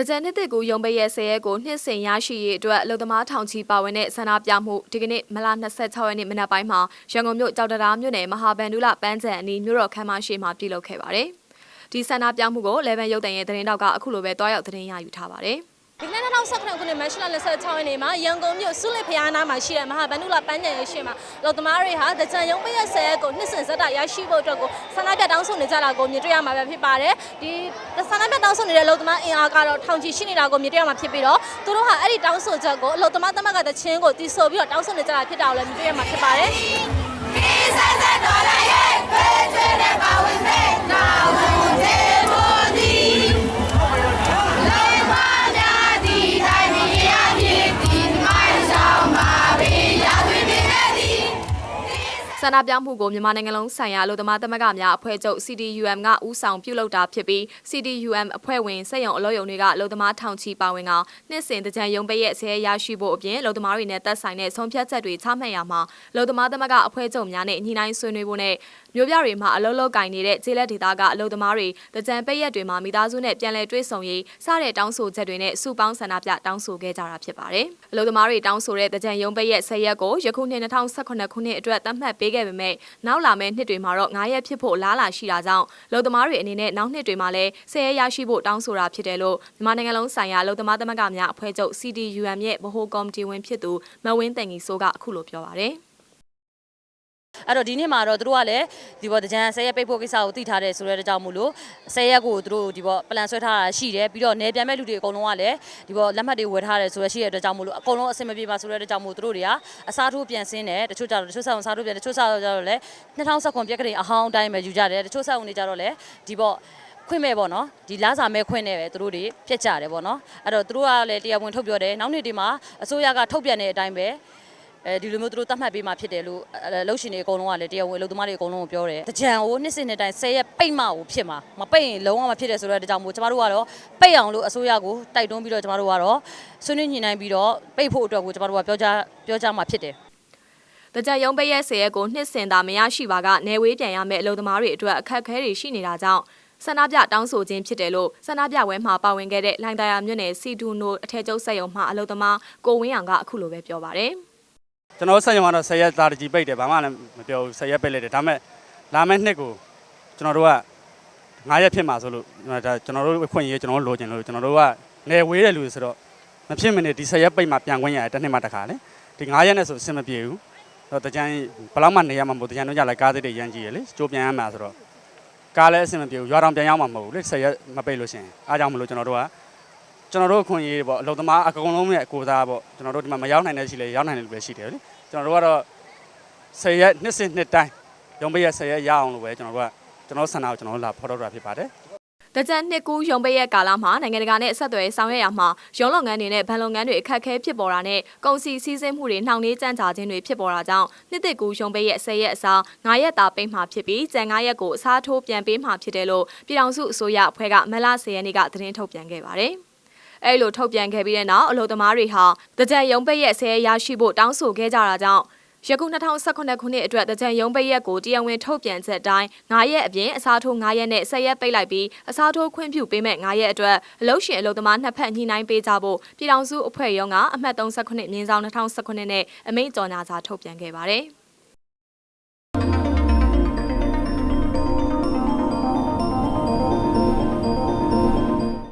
တကြံနှစ်တစ်ကူရုံပိတ်ရဲ့ဆယ်ရက်ကိုနှစ်စဉ်ရရှိရေးအတွက်အလုံသမားထောင်ချီပါဝင်တဲ့ဆန္ဒပြမှုဒီကနေ့မလ26ရက်နေ့မနက်ပိုင်းမှာရန်ကုန်မြို့ကြောက်တရားမြို့နယ်မဟာဗန္ဓုလပန်းချံအနီးမြို့တော်ခမ်းမရှိမှာပြုလုပ်ခဲ့ပါတယ်။ဒီဆန္ဒပြမှုကို11ရုပ်တံရဲ့သတင်းတောက်ကအခုလိုပဲတွားရောက်သတင်းရယူထားပါတယ်။ ဒီကနေ့2019ခုနှစ်မတ်လ26ရက်နေ့မှာရန်ကုန်မြို့စုလစ်ဖျားနားမှာရှိတဲ့မဟာဗန္ဓုလပန်းချံရဲ့ရှေ့မှာလုံသမားတွေဟာတကြံရုံပိတ်ရဆဲကိုနှစ်စဉ်ဇက်တာရရှိဖို့အတွက်ကိုဆန္ဒပြတောင်းဆိုနေကြတာကိုမြင်တွေ့ရမှာပဲဖြစ်ပါတယ်ဒီဆန္ဒပြတောင်းဆိုနေတဲ့လုံသမားအင်အားကတော့ထောင်ချီရှိနေတာကိုမြင်တွေ့ရမှာဖြစ်ပြီးတော့သူတို့ဟာအဲ့ဒီတောင်းဆိုချက်ကိုလုံသမားသမဂ္ဂတချင်းကိုတီးဆိုပြီးတော့တောင်းဆိုနေကြတာဖြစ်တာကိုလည်းမြင်တွေ့ရမှာဖြစ်ပါတယ် ဆန္ဒပြမှုကိုမြန်မာနိုင်ငံလုံးဆိုင်ရာအလို့သမားသမဂ္ဂများအဖွဲ့ချုပ် CDUM ကဦးဆောင်ပြုလုပ်တာဖြစ်ပြီး CDUM အဖွဲ့ဝင်စက်ရုံအလို့ယုံတွေကအလို့သမားထောင်ချီပါဝင်ကနှစ်စဉ်တကြံရုံပိတ်ရဲ့ဆဲရရှိဖို့အပြင်အလို့သမားတွေနဲ့သက်ဆိုင်တဲ့ဆုံးဖြတ်ချက်တွေချမှတ်ရမှာအလို့သမားသမဂ္ဂအဖွဲ့ချုပ်များနဲ့ညှိနှိုင်းဆွေးနွေးဖို့နဲ့မျိုးပြတွေမှာအလို့လောက်ကင်နေတဲ့ခြေလက်ဒေသကအလို့သမားတွေတကြံပိတ်ရက်တွေမှာမိသားစုနဲ့ပြန်လည်တွေ့ဆုံရေးစတဲ့တောင်းဆိုချက်တွေနဲ့စုပေါင်းဆန္ဒပြတောင်းဆိုခဲ့ကြတာဖြစ်ပါတယ်။အလို့သမားတွေတောင်းဆိုတဲ့တကြံရုံပိတ်ရဲ့ဆဲရက်ကိုယခုနှစ်2018ခုနှစ်အတွက်သတ်မှတ်ပေးခဲ့ပေမဲ့နောက်လာမယ့်နှစ်တွေမှာတော့9ရက်ဖြစ်ဖို့လားလာရှိတာကြောင့်လုံသမားတွေအနေနဲ့နောက်နှစ်တွေမှာလည်းဆဲရက်ရရှိဖို့တောင်းဆိုတာဖြစ်တယ်လို့မြန်မာနိုင်ငံလုံးဆိုင်ရာလုံသမားသမဂ္ဂများအဖွဲ့ချုပ် CDUM ရဲ့ဗဟိုကော်မတီဝင်ဖြစ်သူမဝင်းတန်ကြီးစိုးကအခုလိုပြောပါတယ် အဲ့တော့ဒီနေ့မှာတော့သူတို့ကလည်းဒီပေါ်တကြံဆယ်ရက်ပိတ်ဖို့ကိစ္စကိုသိထားတယ်ဆိုတဲ့အကြောင်းမို့လို့ဆယ်ရက်ကိုသူတို့ဒီပေါ်ပလန်ဆွဲထားတာရှိတယ်ပြီးတော့နေပြန်မဲ့လူတွေအကုန်လုံးကလည်းဒီပေါ်လက်မှတ်တွေဝယ်ထားတယ်ဆိုရရှိတဲ့အတွက်ကြောင့်မို့လို့အကုန်လုံးအဆင်မပြေပါဆိုတဲ့အတွက်ကြောင့်မို့သူတို့တွေကအစားထိုးပြန်ဆင်းတယ်တချို့ကြတော့တချို့ဆက်အောင်စားထိုးပြန်တချို့ဆက်တော့ကြတော့လည်း2019ပြက်ကလေးအဟောင်းအတိုင်းပဲယူကြတယ်တချို့ဆက်အောင်နေကြတော့လည်းဒီပေါ်ခွင့်မဲ့ပေါ့နော်ဒီလာစာမဲ့ခွင့်နဲ့ပဲသူတို့တွေပြက်ကြတယ်ပေါ့နော်အဲ့တော့သူတို့ကလည်းတရားဝင်ထုတ်ပြောတယ်နောက်နေ့ဒီမှာအစိုးရကထုတ်ပြန်တဲ့အတိုင်းပဲ အဲဒီလိုမျိုးသူတို့တတ်မှတ်ပေးမှဖြစ်တယ်လို့လှုပ်ရှင်တွေအကုန်လုံးကလည်းတရားဝင်အလုပ်သမားတွေအကုန်လုံးကိုပြောတယ်။တကြံကိုနှစ်စဉ်နှစ်တိုင်း10ရက်ပိတ်မှကိုဖြစ်မှာမပိတ်ရင်လုံးဝမဖြစ်တယ်ဆိုတော့တကြောင်မို့ကျမတို့ကတော့ပိတ်အောင်လို့အစိုးရကိုတိုက်တွန်းပြီးတော့ကျမတို့ကတော့ဆွေးနွေးညှိနှိုင်းပြီးတော့ပိတ်ဖို့အတွက်ကိုကျမတို့ကပြောကြားပြောကြားမှဖြစ်တယ်။တကြံရုံပိတ်ရဲ့ဆဲရက်ကိုနှစ်စင်သာမရရှိပါကနေဝေးပြန်ရမယ့်အလုံသမားတွေအတွက်အခက်အခဲတွေရှိနေတာကြောင့်ဆန္ဒပြတောင်းဆိုခြင်းဖြစ်တယ်လို့ဆန္ဒပြပွဲမှာပါဝင်ခဲ့တဲ့လိုင်တာယာမြို့နယ်စီတူနိုအထက်ကျုပ်ဆက်ရုံမှအလုံသမားကိုဝင်းအောင်ကအခုလိုပဲပြောပါတယ်။ ကျွန်တော်ဆက်ရုံကတော့10ရက်သားတကြီးပိတ်တယ်ဘာမှလည်းမပြောဘူး10ရက်ပိတ်လိုက်တယ်ဒါပေမဲ့လာမယ့်နှစ်ကိုကျွန်တော်တို့က9ရက်ဖြစ်မှာဆိုလို့ဒါကျွန်တော်တို့ခွင့်ရေးကျွန်တော်တို့လိုချင်လို့ကျွန်တော်တို့ကနေဝေးတဲ့လူတွေဆိုတော့မဖြစ်မနေဒီ10ရက်ပိတ်မှာပြန်ခွင့်ရတယ်တစ်နှစ်မှတစ်ခါလေဒီ9ရက်နဲ့ဆိုအဆင်မပြေဘူးတော့တကြံဘယ်လောက်မှနေရမှာမဟုတ်တကြံတို့ကြလိုက်ကားစိတ်တွေရမ်းကြည့်ရလေကြိုးပြန်ရမှာဆိုတော့ကားလည်းအဆင်မပြေဘူးရွာတောင်ပြန်ရောက်မှာမဟုတ်ဘူးလေ10ရက်မပိတ်လို့ရှိရင်အားကြောင့်မလို့ကျွန်တော်တို့က ကျွန်တော်တို့ခွင့်ရေးပေါ့အလုံသမားအကုန်လုံးရဲ့ကိုစားပေါ့ကျွန်တော်တို့ဒီမှာမရောက်နိုင်တဲ့ရှိလေရောက်နိုင်တဲ့လူပဲရှိတယ်လေကျွန်တော်တို့ကတော့10ရက်နှစ်စဉ်နှစ်တိုင်းရုံးပိတ်ရက်10ရက်ရအောင်လို့ပဲကျွန်တော်တို့ကကျွန်တော်ဆန္ဒကိုကျွန်တော်တို့လာဖော်ထုတ်တာဖြစ်ပါတယ်တကြံနှစ်ကူးရုံပိတ်ရက်ကာလမှာနိုင်ငံတကာနဲ့အဆက်အသွယ်ဆောင်ရွက်ရမှာရုံးလုပ်ငန်းတွေနဲ့ဗန်လုပ်ငန်းတွေအခက်အခဲဖြစ်ပေါ်တာနဲ့ကုန်စည်စည်းစိမ်မှုတွေနှောင့်နှေးကြန့်ကြာခြင်းတွေဖြစ်ပေါ်တာကြောင့်နှစ်တစ်ကူးရုံပိတ်ရက်10ရက်အစား9ရက်သာပိတ်မှာဖြစ်ပြီးကျန်9ရက်ကိုအစားထိုးပြန်ပေးမှာဖြစ်တယ်လို့ပြည်ထောင်စုအစိုးရအဖွဲ့ကမလ10ရက်နေ့ကသတင်းထုတ်ပြန်ခဲ့ပါတယ်။ အဲလိုထုတ်ပြန်ခဲ့ပြီးတဲ့နောက်အလို့သမားတွေဟာတကြံရုံပိတ်ရက်10ရက်ရရှိဖို့တောင်းဆိုခဲ့ကြတာကြောင့်ယခု2018ခုနှစ်အတွက်တကြံရုံးပိတ်ရက်ကိုတရားဝင်ထုတ်ပြန်ချက်တိုင်း9ရက်အပြင်အစားထိုး9ရက်နဲ့10ရက်ပိတ်လိုက်ပြီးအစားထိုးခွင့်ပြုပေးမဲ့9ရက်အတွက်အလုပ်ရှင်အလုပ်သမားနှစ်ဖက်ညှိနှိုင်းပေးကြဖို့ပြည်ထောင်စုအဖွဲ့ရုံးကအမှတ်38မြင်းဆောင်2019နဲ့အမိန့်ကြော်ညာစာထုတ်ပြန်ခဲ့ပါတယ်။